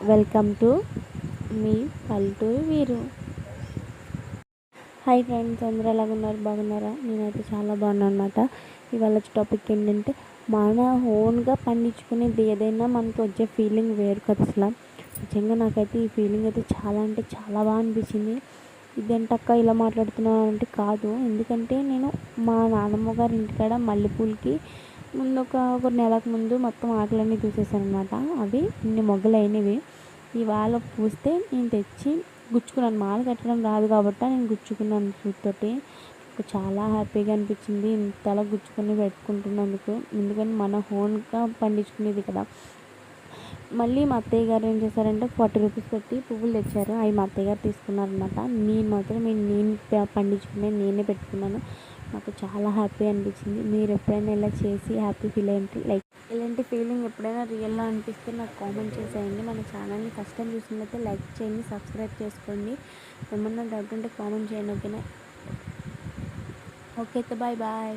Welcome to me పల్లెటూరు వీరు. Hi friends అందరూ ఎలాగ ఉన్నారు బాగున్నారా? నేనైతే చాలా బాగున్నాను అనమాట ఇవాళ టాపిక్ ఏంటంటే మన ఓన్గా పండించుకునేది ఏదైనా మనకి వచ్చే ఫీలింగ్ వేరు కదా అసలు నిజంగా నాకైతే ఈ ఫీలింగ్ అయితే చాలా అంటే చాలా బాగా అనిపించింది. ఇదేంటక్క ఇలా మాట్లాడుతున్నాను అంటే కాదు. ఎందుకంటే నేను మా నాన్నమ్మ గారి ఇంటికాడ మల్లెపూలకి ముందు ఒక ఒక నెలకు ముందు మొత్తం ఆకులన్నీ తీసేసాను అనమాట అవి ఇన్ని మొగ్గలు అయినవి ఇవాళ పూస్తే నేను తెచ్చి గుచ్చుకున్నాను. మాల కట్టడం రాదు కాబట్టి నేను గుచ్చుకున్నాను సూత్తోటి నాకు చాలా హ్యాపీగా అనిపించింది ఇంతలా గుచ్చుకొని పెట్టుకుంటున్నందుకు. ఎందుకంటే మన హోన్గా పండించుకునేది కదా. మళ్ళీ మా అత్తయ్య గారు ఏం చేశారంటే ఫార్టీ రూపీస్ పెట్టి పువ్వులు తెచ్చారు. అవి మా అత్తయ్య గారు తీసుకున్నారనమాట నేను మాత్రం నేను నేను పండించుకునే నేనే పెట్టుకున్నాను. నాకు చాలా హ్యాపీ అనిపించింది. మీరు ఎప్పుడైనా ఇలా చేసి హ్యాపీ ఫీల్ అయ్యింది లైక్ ఇలాంటి ఫీలింగ్ ఎప్పుడైనా రియల్గా అనిపిస్తే నాకు కామెంట్ చేసేయండి. మన ఛానల్ని ఫస్ట్ టైం చూసినట్లయితే లైక్ చేయండి సబ్స్క్రైబ్ చేసుకోండి. ఏమన్నా డౌట్ ఉంటే కామెంట్ చేయండి ఓకేనా? ఓకే అయితే బాయ్ బాయ్